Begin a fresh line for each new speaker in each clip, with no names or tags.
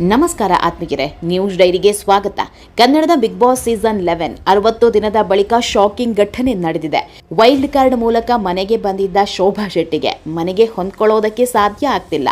ನಮಸ್ಕಾರ ಆತ್ಮೀಯರೇ, ನ್ಯೂಸ್ ಡೈರಿಗೆ ಸ್ವಾಗತ. ಕನ್ನಡದ ಬಿಗ್ ಬಾಸ್ ಸೀಸನ್ ಲೆವೆನ್ ಅರವತ್ತು ದಿನದ ಬಳಿಕ ಶಾಕಿಂಗ್ ಘಟನೆ ನಡೆದಿದೆ. ವೈಲ್ಡ್ ಕಾರ್ಡ್ ಮೂಲಕ ಮನೆಗೆ ಬಂದಿದ್ದ ಶೋಭಾ ಶೆಟ್ಟಿಗೆ ಮನೆಗೆ ಹೊಂದ್ಕೊಳ್ಳೋದಕ್ಕೆ ಸಾಧ್ಯ ಆಗ್ತಿಲ್ಲ.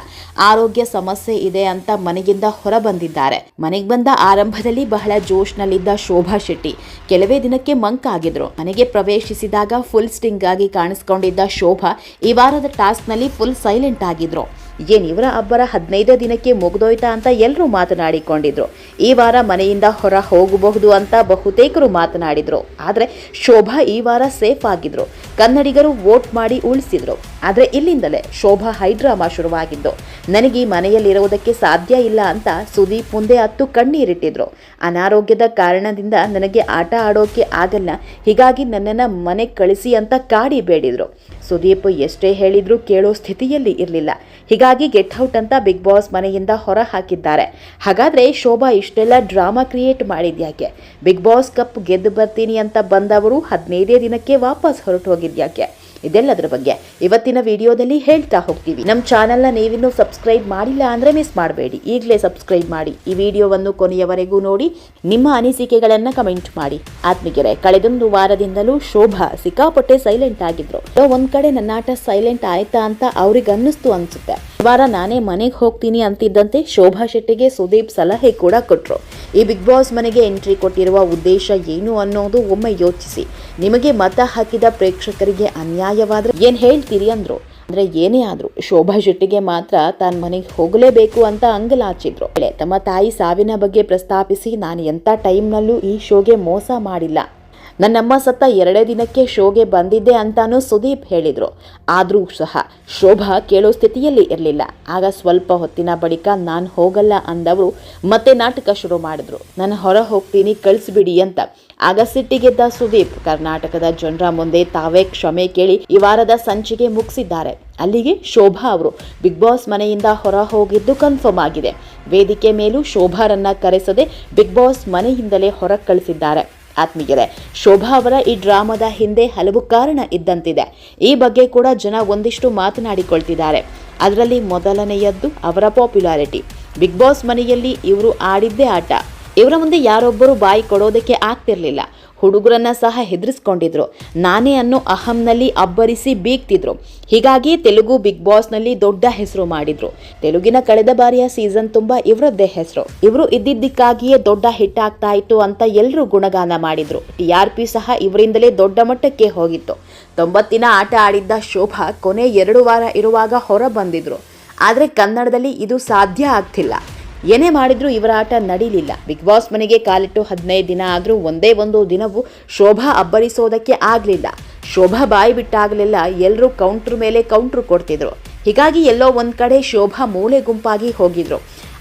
ಆರೋಗ್ಯ ಸಮಸ್ಯೆ ಇದೆ ಅಂತ ಮನೆಗಿಂದ ಹೊರ ಬಂದಿದ್ದಾರೆ ಮನೆಗೆ ಬಂದ ಆರಂಭದಲ್ಲಿ ಬಹಳ ಜೋಶ್ನಲ್ಲಿದ್ದ ಶೋಭಾ ಶೆಟ್ಟಿ ಕೆಲವೇ ದಿನಕ್ಕೆ ಮಂಕ್ ಆಗಿದ್ರು. ಮನೆಗೆ ಪ್ರವೇಶಿಸಿದಾಗ ಫುಲ್ ಸ್ಟಿಂಗ್ ಆಗಿ ಕಾಣಿಸ್ಕೊಂಡಿದ್ದ ಶೋಭಾ ಈ ವಾರದ ಟಾಸ್ಕ್ನಲ್ಲಿ ಫುಲ್ ಸೈಲೆಂಟ್ ಆಗಿದ್ರು. ಏನ್ ಇವರ ಅಬ್ಬರ ಹದಿನೈದು ದಿನಕ್ಕೆ ಮುಗ್ದೋಯ್ತಾ ಅಂತ ಎಲ್ಲರೂ ಮಾತನಾಡಿಕೊಂಡಿದ್ರು. ಈ ವಾರ ಮನೆಯಿಂದ ಹೊರ ಹೋಗಬಹುದು ಅಂತ ಬಹುತೇಕರು ಮಾತನಾಡಿದ್ರು. ಆದರೆ ಶೋಭಾ ಈ ವಾರ ಸೇಫ್ ಆಗಿದ್ರು. ಕನ್ನಡಿಗರು ವೋಟ್ ಮಾಡಿ ಉಳಿಸಿದ್ರು. ಆದ್ರೆ ಇಲ್ಲಿಂದಲೇ ಶೋಭಾ ಹೈಡ್ರಾಮಾ ಶುರುವಾಗಿದ್ದು, ನನಗೆ ಮನೆಯಲ್ಲಿರುವುದಕ್ಕೆ ಸಾಧ್ಯ ಇಲ್ಲ ಅಂತ ಸುದೀಪ್ ಮುಂದೆ ಹತ್ತು ಕಣ್ಣೀರಿಟ್ಟಿದ್ರು. ಅನಾರೋಗ್ಯದ ಕಾರಣದಿಂದ ನನಗೆ ಆಟ ಆಡೋಕೆ ಆಗಲ್ಲ, ಹೀಗಾಗಿ ನನ್ನನ್ನು ಮನೆ ಕಳಿಸಿ ಅಂತ ಕಾಡಿ ಬೇಡಿದ್ರು. ಸುದೀಪ್ ಎಷ್ಟೇ ಹೇಳಿದ್ರು ಕೇಳೋ ಸ್ಥಿತಿಯಲ್ಲಿ ಇರಲಿಲ್ಲ. ಹೀಗಾಗಿ ಗೆಟ್ ಔಟ್ ಅಂತ ಬಿಗ್ ಬಾಸ್ ಮನೆಯಿಂದ ಹೊರ ಹಾಕಿದ್ದಾರೆ. ಹಾಗಾದ್ರೆ ಶೋಭಾ ಇಷ್ಟೆಲ್ಲ ಡ್ರಾಮಾ ಕ್ರಿಯೇಟ್ ಮಾಡಿದ್ಯಾಕೆ? ಬಿಗ್ ಬಾಸ್ ಕಪ್ ಗೆದ್ದು ಬರ್ತೀನಿ ಅಂತ ಬಂದವರು ಹದಿನೈದೇ ದಿನಕ್ಕೆ ವಾಪಸ್ ಹೊರಟು ಹೋಗಿದ್ಯಾಕೆ ಇದೆಲ್ಲದರ ಬಗ್ಗೆ ಇವತ್ತಿನ ವಿಡಿಯೋದಲ್ಲಿ ಹೇಳ್ತಾ ಹೋಗ್ತೀವಿ. ನಮ್ಮ ಚಾನೆಲ್ನ ನೀವಿನ್ನೂ ಸಬ್ಸ್ಕ್ರೈಬ್ ಮಾಡಿಲ್ಲ ಅಂದರೆ ಮಿಸ್ ಮಾಡಬೇಡಿ. ಈಗಲೇ ಸಬ್ಸ್ಕ್ರೈಬ್ ಮಾಡಿ. ಈ ವಿಡಿಯೋವನ್ನು ಕೊನೆಯವರೆಗೂ ನೋಡಿ. ನಿಮ್ಮ ಅನಿಸಿಕೆಗಳನ್ನು ಕಮೆಂಟ್ ಮಾಡಿ. ಆತ್ಮಿಗೆರೆ ಕಳೆದೊಂದು ವಾರದಿಂದಲೂ ಶೋಭಾ ಸಿಕ್ಕಾಪಟ್ಟೆ ಸೈಲೆಂಟ್ ಆಗಿದ್ರು. ಒಂದು ಕಡೆ ನನ್ನಾಟ ಸೈಲೆಂಟ್ ಆಯ್ತಾ ಅಂತ ಅವ್ರಿಗೆ ಅನ್ನಿಸ್ತು ಅನ್ಸುತ್ತೆ. ಈ ವಾರ ನಾನೇ ಮನೆಗೆ ಹೋಗ್ತೀನಿ ಅಂತಿದ್ದಂತೆ ಶೋಭಾ ಶೆಟ್ಟಿಗೆ ಸುದೀಪ್ ಸಲಹೆ ಕೂಡ ಕೊಟ್ಟರು ಈ ಬಿಗ್ ಬಾಸ್ ಮನೆಗೆ ಎಂಟ್ರಿ ಕೊಟ್ಟಿರುವ ಉದ್ದೇಶ ಏನು ಅನ್ನೋದು ಒಮ್ಮೆ ಯೋಚಿಸಿ. ನಿಮಗೆ ಮತ ಹಾಕಿದ ಪ್ರೇಕ್ಷಕರಿಗೆ ಅನ್ಯಾಯವಾದ್ರೆ ಏನು ಹೇಳ್ತೀರಿ ಅಂದ್ರು. ಅಂದ್ರೆ ಏನೇ ಆದರೂ, ಶೋಭಾ ಶೆಟ್ಟಿಗೆ ಮಾತ್ರ ತಾನು ಮನೆಗೆ ಹೋಗಲೇಬೇಕು ಅಂತ ಅಂಗಲಾಚಿದ್ರು. ತಮ್ಮ ತಾಯಿ ಸಾವಿನ ಬಗ್ಗೆ ಪ್ರಸ್ತಾಪಿಸಿ, ನಾನು ಎಂಥ ಟೈಮ್ನಲ್ಲೂ ಈ ಶೋಗೆ ಮೋಸ ಮಾಡಿಲ್ಲ. ನನ್ನಮ್ಮ ಸತ್ತ ಎರಡೇ ದಿನಕ್ಕೆ ಶೋಗೆ ಬಂದಿದ್ದೆ ಅಂತಾನೂ ಸುದೀಪ್ ಹೇಳಿದ್ರು. ಆದರೂ ಸಹ ಶೋಭಾ ಕೇಳೋ ಸ್ಥಿತಿಯಲ್ಲಿ ಇರಲಿಲ್ಲ. ಆಗ ಸ್ವಲ್ಪ ಹೊತ್ತಿನ ಬಳಿಕ ನಾನು ಹೋಗಲ್ಲ ಅಂದವರು ಮತ್ತೆ ನಾಟಕ ಶುರು ಮಾಡಿದ್ರು. ನಾನು ಹೊರ ಹೋಗ್ತೀನಿ, ಕಳಿಸ್ಬಿಡಿ ಅಂತ. ಆಗ ಸಿಟ್ಟಿಗೆದ್ದ ಸುದೀಪ್ ಕರ್ನಾಟಕದ ಜನರ ಮುಂದೆ ತಾವೇ ಕ್ಷಮೆ ಕೇಳಿ ಈ ವಾರದ ಸಂಚಿಗೆ ಮುಗಿಸಿದ್ದಾರೆ. ಅಲ್ಲಿಗೆ ಶೋಭಾ ಅವರು ಬಿಗ್ ಬಾಸ್ ಮನೆಯಿಂದ ಹೊರ ಹೋಗಿದ್ದು ಕನ್ಫರ್ಮ್ ಆಗಿದೆ. ವೇದಿಕೆ ಮೇಲೂ ಶೋಭಾರನ್ನ ಕರೆಸದೆ ಬಿಗ್ ಬಾಸ್ ಮನೆಯಿಂದಲೇ ಹೊರ ಕಳಿಸಿದ್ದಾರೆ. ಆತ್ಮೀಯರೇ, ಶೋಭಾ ಅವರ ಈ ಡ್ರಾಮಾದ ಹಿಂದೆ ಹಲವು ಕಾರಣ ಇದ್ದಂತಿದೆ. ಈ ಬಗ್ಗೆ ಕೂಡ ಜನ ಒಂದಿಷ್ಟು ಮಾತನಾಡಿಕೊಳ್ತಿದ್ದಾರೆ. ಅದರಲ್ಲಿ ಮೊದಲನೆಯದ್ದು ಅವರ ಪಾಪ್ಯುಲಾರಿಟಿ. ಬಿಗ್ ಬಾಸ್ ಮನೆಯಲ್ಲಿ ಇವರು ಆಡಿದ್ದೇ ಆಟ. ಇವರ ಮುಂದೆ ಯಾರೊಬ್ಬರು ಬಾಯಿ ಕೊಡೋದಕ್ಕೆ ಆಗ್ತಿರ್ಲಿಲ್ಲ. ಹುಡುಗರನ್ನ ಸಹ ಹೆದರಿಸ್ಕೊಂಡಿದ್ರು. ನಾನೇ ಅನ್ನೋ ಅಹಂನಲ್ಲಿ ಅಬ್ಬರಿಸಿ ಬೀಗ್ತಿದ್ರು. ಹೀಗಾಗಿ ತೆಲುಗು ಬಿಗ್ ಬಾಸ್ನಲ್ಲಿ ದೊಡ್ಡ ಹೆಸರು ಮಾಡಿದ್ರು. ತೆಲುಗಿನ ಕಳೆದ ಬಾರಿಯ ಸೀಸನ್ ತುಂಬಾ ಇವರದ್ದೇ ಹೆಸರು. ಇವರು ಇದ್ದಿದ್ದಕ್ಕಾಗಿಯೇ ದೊಡ್ಡ ಹಿಟ್ ಆಗ್ತಾ ಇತ್ತು ಅಂತ ಎಲ್ಲರೂ ಗುಣಗಾನ ಮಾಡಿದ್ರು. ಟಿ ಆರ್ ಪಿ ಸಹ ಇವರಿಂದಲೇ ದೊಡ್ಡ ಮಟ್ಟಕ್ಕೆ ಹೋಗಿತ್ತು. ತೊಂಬತ್ತಿನ ಆಟ ಆಡಿದ್ದ ಶೋಭಾ ಕೊನೆ ಎರಡು ವಾರ ಇರುವಾಗ ಹೊರ ಬಂದಿದ್ರು. ಆದರೆ ಕನ್ನಡದಲ್ಲಿ ಇದು ಸಾಧ್ಯ ಆಗ್ತಿಲ್ಲ. ಏನೇ ಮಾಡಿದ್ರೂ ಇವರ ಆಟ ನಡೀಲಿಲ್ಲ. ಬಿಗ್ ಬಾಸ್ ಮನೆಗೆ ಕಾಲಿಟ್ಟು ಹದಿನೈದು ದಿನ ಆದರೂ ಒಂದೇ ಒಂದು ದಿನವೂ ಶೋಭಾ ಅಬ್ಬರಿಸೋದಕ್ಕೆ ಆಗಲಿಲ್ಲ. ಶೋಭಾ ಬಾಯಿ ಬಿಟ್ಟಾಗಲೆಲ್ಲ ಎಲ್ಲರೂ ಕೌಂಟ್ರ್ ಮೇಲೆ ಕೌಂಟ್ರ್ ಕೊಡ್ತಿದ್ರು. ಹೀಗಾಗಿ ಎಲ್ಲೋ ಒಂದು ಕಡೆ ಶೋಭಾ ಮೂಲೆ ಗುಂಪಾಗಿ ಹೋಗಿದ್ರು.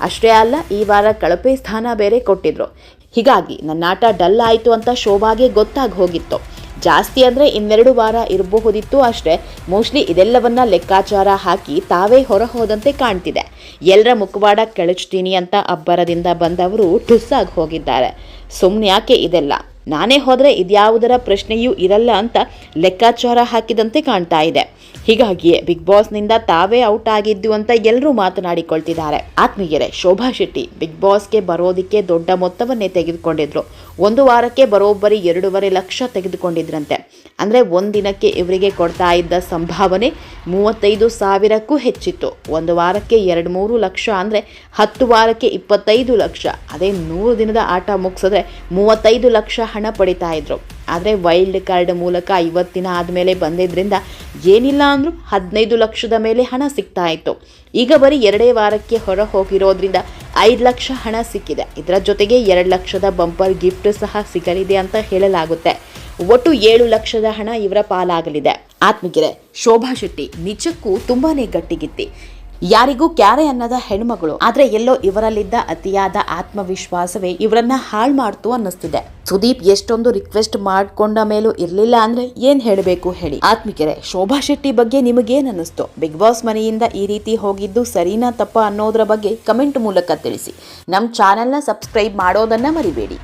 ಅಷ್ಟೇ ಅಲ್ಲ, ಈ ವಾರ ಕಳಪೆ ಸ್ಥಾನ ಬೇರೆ ಕೊಟ್ಟಿದ್ರು. ಹೀಗಾಗಿ ನನ್ನ ಆಟ ಡಲ್ ಆಯಿತು ಅಂತ ಶೋಭಾಗೆ ಗೊತ್ತಾಗಿ ಹೋಗಿತ್ತು. ಜಾಸ್ತಿ ಅಂದರೆ ಇನ್ನೆರಡು ವಾರ ಇರಬಹುದಿತ್ತು ಅಷ್ಟೇ. ಮೋಸ್ಟ್ಲಿ ಇದೆಲ್ಲವನ್ನ ಲೆಕ್ಕಾಚಾರ ಹಾಕಿ ತಾವೇ ಹೊರ ಹೋದಂತೆ ಕಾಣ್ತಿದೆ. ಎಲ್ಲರ ಮುಖವಾಡ ಕೆಳಚ್ತೀನಿ ಅಂತ ಅಬ್ಬರದಿಂದ ಬಂದವರು ಟುಸ್ಸಾಗಿ ಹೋಗಿದ್ದಾರೆ. ಸುಮ್ಮನೆ ಯಾಕೆ ಇದೆಲ್ಲ? ನಾನೇ ಹೋದರೆ ಇದ್ಯಾವುದರ ಪ್ರಶ್ನೆಯೂ ಇರಲ್ಲ ಅಂತ ಲೆಕ್ಕಾಚಾರ ಹಾಕಿದಂತೆ ಕಾಣ್ತಾ ಇದೆ. ಹೀಗಾಗಿಯೇ ಬಿಗ್ ಬಾಸ್ನಿಂದ ತಾವೇ ಔಟ್ ಆಗಿದ್ದು ಅಂತ ಎಲ್ಲರೂ ಮಾತನಾಡಿಕೊಳ್ತಿದ್ದಾರೆ. ಆತ್ಮೀಯರೇ, ಶೋಭಾ ಶೆಟ್ಟಿ ಬಿಗ್ ಬಾಸ್ಗೆ ಬರೋದಕ್ಕೆ ದೊಡ್ಡ ಮೊತ್ತವನ್ನೇ ತೆಗೆದುಕೊಂಡಿದ್ರು. ಒಂದು ವಾರಕ್ಕೆ ಬರೋಬ್ಬರಿ ಎರಡೂವರೆ ಲಕ್ಷ ತೆಗೆದುಕೊಂಡಿದ್ರಂತೆ. ಅಂದರೆ ಒಂದಿನಕ್ಕೆ ಇವರಿಗೆ ಕೊಡ್ತಾ ಇದ್ದ ಸಂಭಾವನೆ ಮೂವತ್ತೈದು ಸಾವಿರಕ್ಕೂ ಹೆಚ್ಚಿತ್ತು. ಒಂದು ವಾರಕ್ಕೆ ಎರಡು ಮೂರು ಲಕ್ಷ ಅಂದರೆ ಹತ್ತು ವಾರಕ್ಕೆ ಇಪ್ಪತ್ತೈದು ಲಕ್ಷ. ಅದೇ ನೂರು ದಿನದ ಆಟ ಮುಗಿಸಿದ್ರೆ ಮೂವತ್ತೈದು ಲಕ್ಷ ಹಣ ಪಡಿತಾ ಇದ್ರು. ಆದರೆ ವೈಲ್ಡ್ ಕಾರ್ಡ್ ಮೂಲಕ ಐವತ್ತಿನ ಆದಮೇಲೆ ಬಂದಿದ್ದರಿಂದ ಏನಿಲ್ಲ ಅಂದರೂ ಹದಿನೈದು ಲಕ್ಷದ ಮೇಲೆ ಹಣ ಸಿಗ್ತಾ ಇತ್ತು. ಈಗ ಬರೀ ಎರಡೇ ವಾರಕ್ಕೆ ಹೊರ ಹೋಗಿರೋದ್ರಿಂದ ಐದು ಲಕ್ಷ ಹಣ ಸಿಕ್ಕಿದೆ. ಇದರ ಜೊತೆಗೆ ಎರಡು ಲಕ್ಷದ ಬಂಪರ್ ಗಿಫ್ಟ್ ಸಹ ಸಿಗಲಿದೆ ಅಂತ ಹೇಳಲಾಗುತ್ತೆ. ಒಟ್ಟು ಏಳು ಲಕ್ಷದ ಹಣ ಇವರ ಪಾಲಾಗಲಿದೆ. ಆತ್ಮಗಿರೆ ಶೋಭಾ ಶೆಟ್ಟಿ, ನಿಜಕ್ಕೂ ತುಂಬಾನೇ ಗಟ್ಟಿಗಿತ್ತಿ. ಯಾರಿಗೂ ಕ್ಯಾರೆ ಅನ್ನದ ಹೆಣ್ಮಗಳು. ಆದ್ರೆ ಎಲ್ಲೋ ಇವರಲ್ಲಿದ್ದ ಅತಿಯಾದ ಆತ್ಮವಿಶ್ವಾಸವೇ ಇವರನ್ನ ಹಾಳು ಮಾಡ್ತು ಅನ್ನಿಸ್ತಿದೆ. ಸುದೀಪ್ ಎಷ್ಟೊಂದು ರಿಕ್ವೆಸ್ಟ್ ಮಾಡ್ಕೊಂಡ ಮೇಲೂ ಇರ್ಲಿಲ್ಲ ಅಂದ್ರೆ ಏನ್ ಹೇಳಬೇಕು ಹೇಳಿ. ಆತ್ಮಿಕರೆ, ಶೋಭಾ ಶೆಟ್ಟಿ ಬಗ್ಗೆ ನಿಮಗೇನ್ ಅನ್ನಿಸ್ತು? ಬಿಗ್ ಬಾಸ್ ಮನೆಯಿಂದ ಈ ರೀತಿ ಹೋಗಿದ್ದು ಸರಿನಾ ತಪ್ಪ ಅನ್ನೋದ್ರ ಬಗ್ಗೆ ಕಮೆಂಟ್ ಮೂಲಕ ತಿಳಿಸಿ. ನಮ್ಮ ಚಾನೆಲ್ನ ಸಬ್ಸ್ಕ್ರೈಬ್ ಮಾಡೋದನ್ನ ಮರಿಬೇಡಿ.